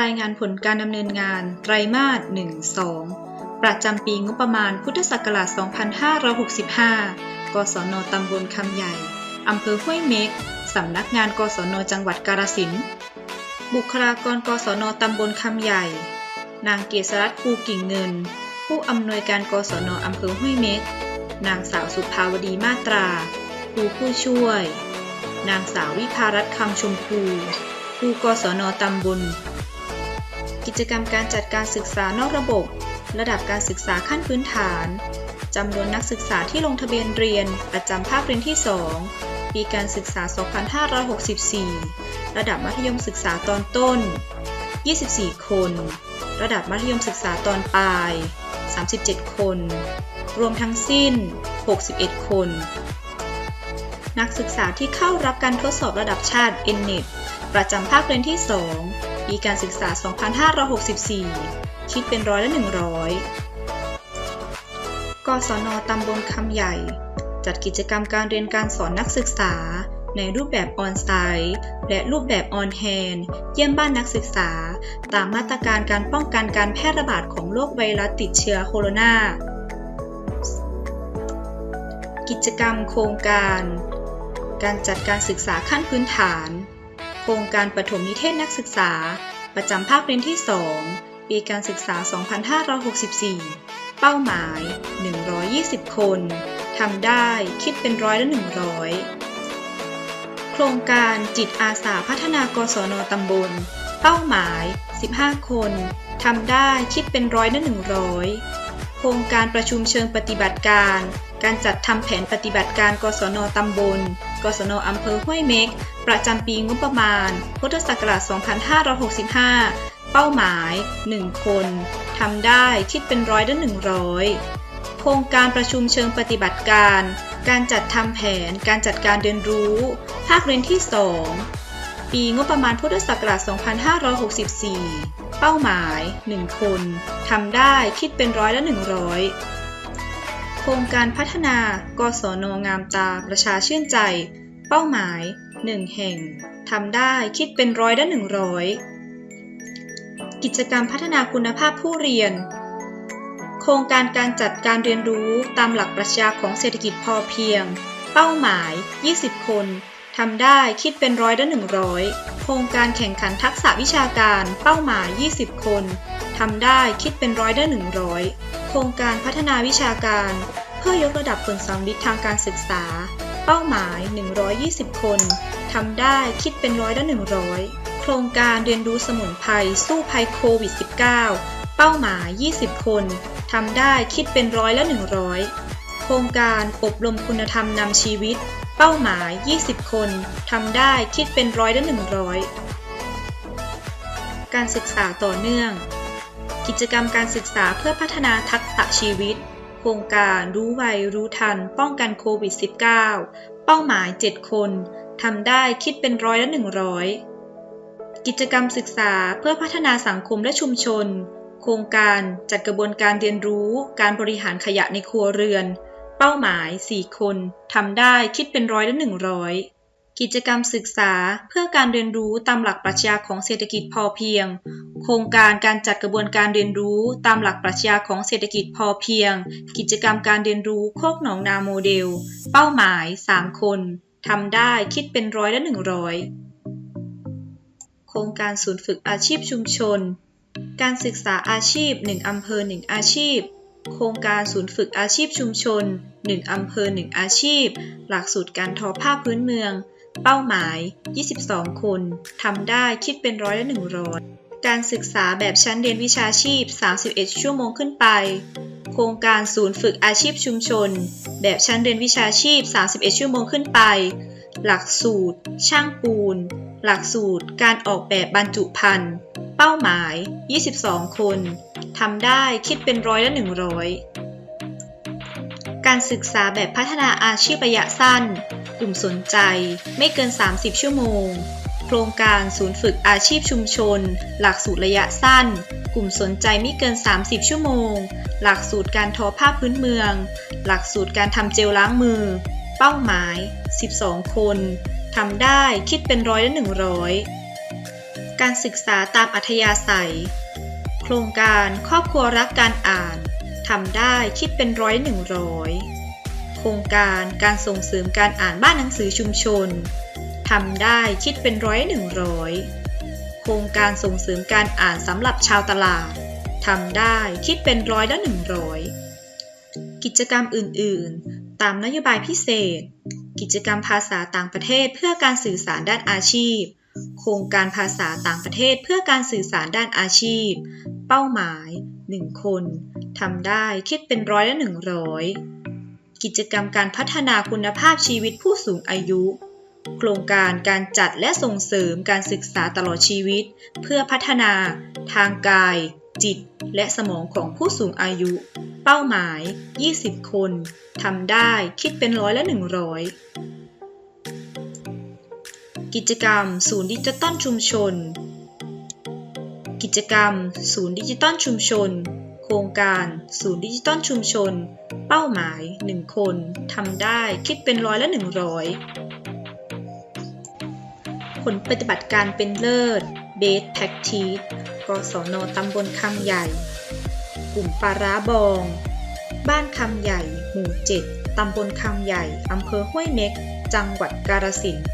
รายงานผลการดำเนินงาน ไตรมาส 1-2 ประจำปีงบประมาณพุทธศักราช 2565 กศนตำบลคำใหญ่ อำเภอห้วยเม็ก สำนักงาน กศนจังหวัดกาฬสินธุ์บุคลากร กศนตำบลคำใหญ่ นางเกษรัตน์ภูกิ่งเงิน ผู้อำนวยการ กศนอำเภอห้วยเม็ก นางสาวสุภาวดีมาตรา ครูผู้ช่วย นางสาววิภารัตน์คำชมพูครูกศนตำบล กิจกรรมการจัดการศึกษานอกระบบ ระดับการศึกษาขั้นพื้นฐานจำนวนนักศึกษาที่ลงทะเบียนเรียนประจำภาคเรียนที่ 2 ปีการศึกษา 2564 ระดับมัธยมศึกษาตอนต้น 24 คน ระดับมัธยมศึกษาตอนปลาย 37 คน รวมทั้งสิ้น 61 คน นักศึกษาที่เข้ารับการทดสอบระดับชาติ NNET ประจำภาคเรียนที่ 2 ปีการศึกษา 2564 คิดเป็นร้อยละ 100 กศนตำบลคำใหญ่ จัดกิจกรรมการเรียนการสอนนักศึกษา ในรูปแบบออนไซต์และรูปแบบออนแฮนเยี่ยมบ้านนักศึกษา ตามมาตรการการป้องกันการแพร่ระบาดของโรคไวรัสติดเชื้อโคโรนากิจกรรมโครงการ การจัดการศึกษาขั้นพื้นฐาน โครงการปฐมนิเทศนักศึกษา ประจำภาคเรียนที่ 2 ปีการศึกษา 2564 เป้าหมาย 120 คน ทำได้คิดเป็นร้อยละ 100 โครงการจิตอาสาพัฒนากศนตำบล เป้าหมาย 15 คน ทำได้คิดเป็นร้อยละ 100 โครงการประชุมเชิงปฏิบัติการ การจัดทำแผนปฏิบัติการกศนตำบล กศนอำเภอห้วยเม็ก ประจำปีงบประมาณ พุทธศักราช 2565 เป้าหมาย 1 คนทำได้คิดเป็นร้อยละ100 โครงการประชุมเชิงปฏิบัติการ การจัดทำแผน การจัดการเรียนรู้ ภาคเรียนที่ 2 ปีงบประมาณพุทธศักราช 2564 เป้าหมาย 1 คนทำได้คิดเป็นร้อยละ100 โครงการพัฒนากศนงามตาประชาชื่นใจ เป้าหมาย 1 แห่งทำได้คิดเป็นร้อยละ100 กิจกรรมพัฒนาคุณภาพผู้เรียน โครงการการจัดการเรียนรู้ตามหลักปรัชญาของเศรษฐกิจพอเพียง เป้าหมาย 20 คนทำได้คิดเป็นร้อยละ100 โครงการแข่งขันทักษะวิชาการ เป้าหมาย 20 คนทำได้คิดเป็นร้อยละ100 ครงการพัฒนาวิชาการ เพื่อยกระดับผลสำลิดทางการศึกษา เป้าหมาย 120 คนทำได้คิดเป็นร้อยละ 100 โครงการเรียนรู้สมุนไพรสู้ภัยโควิด -19 เป้าหมาย 20 คนทำได้คิดเป็นร้อยละ 100 โครงการอบรมคุณธรรมนำชีวิต เป้าหมาย 20 คนทำได้คิดเป็นร้อยละ 100 การศึกษาต่อเนื่อง กิจกรรมการศึกษาเพื่อพัฒนาทักษะชีวิต โครงการรู้ไวรู้ทัน ป้องกันโควิด -19 เป้าหมาย 7 คน ทำได้คิดเป็นร้อยละ 100 กิจกรรมศึกษาเพื่อพัฒนาสังคมและชุมชน โครงการจัดกระบวนการเรียนรู้การบริหารขยะในครัวเรือน เป้าหมาย 4 คน ทำได้คิดเป็นร้อยละ 100 กิจกรรมศึกษาเพื่อการเรียนรู้ตามหลักปรัชญาของเศรษฐกิจพอเพียง โครงการการจัดกระบวนการเรียนรู้ตามหลักปรัชญาของเศรษฐกิจพอเพียง กิจกรรมการเรียนรู้โคกหนองนาโมเดล เป้าหมาย 3 คนทำได้คิดเป็นร้อยละ100โครงการศูนย์ฝึกอาชีพชุมชน การศึกษาอาชีพ 1 อำเภอ 1 อาชีพ โครงการศูนย์ฝึกอาชีพชุมชน 1 อำเภอ 1 อาชีพ หลักสูตรการทอผ้าพื้นเมือง เป้าหมาย 22 คน ทำได้คิดเป็นร้อยละ100 การศึกษาแบบชั้นเรียนวิชาชีพ 31 ชั่วโมงขึ้นไป โครงการศูนย์ฝึกอาชีพชุมชน แบบชั้นเรียนวิชาชีพ 31 ชั่วโมงขึ้นไป หลักสูตร ช่างปูน หลักสูตร การออกแบบบรรจุภัณฑ์ เป้าหมาย 22 คน ทำได้คิดเป็นร้อยละ100 การศึกษาแบบพัฒนาอาชีพระยะสั้น กลุ่มสนใจ ไม่เกิน 30 ชั่วโมง โครงการศูนย์ฝึกอาชีพชุมชน หลักสูตรระยะสั้น กลุ่มสนใจไม่เกิน 30 ชั่วโมง หลักสูตรการทอผ้าพื้นเมือง หลักสูตรการทำเจลล้างมือ เป้าหมาย 12 คนทำได้คิดเป็นร้อยละ 100 การศึกษาตามอัธยาศัย โครงการครอบครัวรักการอ่านทำได้คิดเป็นร้อยหนึ่งร้อย ครงการการส่งเสริมการอ่านบ้านหนังสือชุมชนทำได้คิดเป็นร้อยหนึ่งร้อยโครงการส่งเสริมการอ่านสำหรับชาวตลาดทำได้คิดเป็นร้อยละหนึ่งร้อยกิจกรรมอื่น ๆ ตามนโยบายพิเศษ กิจกรรมภาษาต่างประเทศเพื่อการสื่อสารด้านอาชีพ โครงการภาษาต่างประเทศเพื่อการสื่อสารด้านอาชีพ เป้าหมาย 1 คนทำได้คิดเป็นร้อยละ100 กิจกรรมการพัฒนาคุณภาพชีวิตผู้สูงอายุ โครงการการจัดและส่งเสริมการศึกษาตลอดชีวิต เพื่อพัฒนา ทางกาย จิต และสมองของผู้สูงอายุ เป้าหมาย 20 คน ทำได้คิดเป็นร้อยละ 100 กิจกรรม ศูนย์ดิจิตอลชุมชน กิจกรรม ศูนย์ดิจิตอลชุมชน โครงการ ศูนย์ดิจิตอลชุมชน เป้าหมาย 1 คนทำได้คิดเป็นร้อยละ 100 ผลปฏิบัติการเป็นเลิศ Best Practice กศนตำบลคำใหญ่ กลุ่มปาร้าบอง บ้านคำใหญ่ หมู่ 7ตำบลคำใหญ่อำเภอห้วยเม็ก จังหวัดกาฬสินธุ์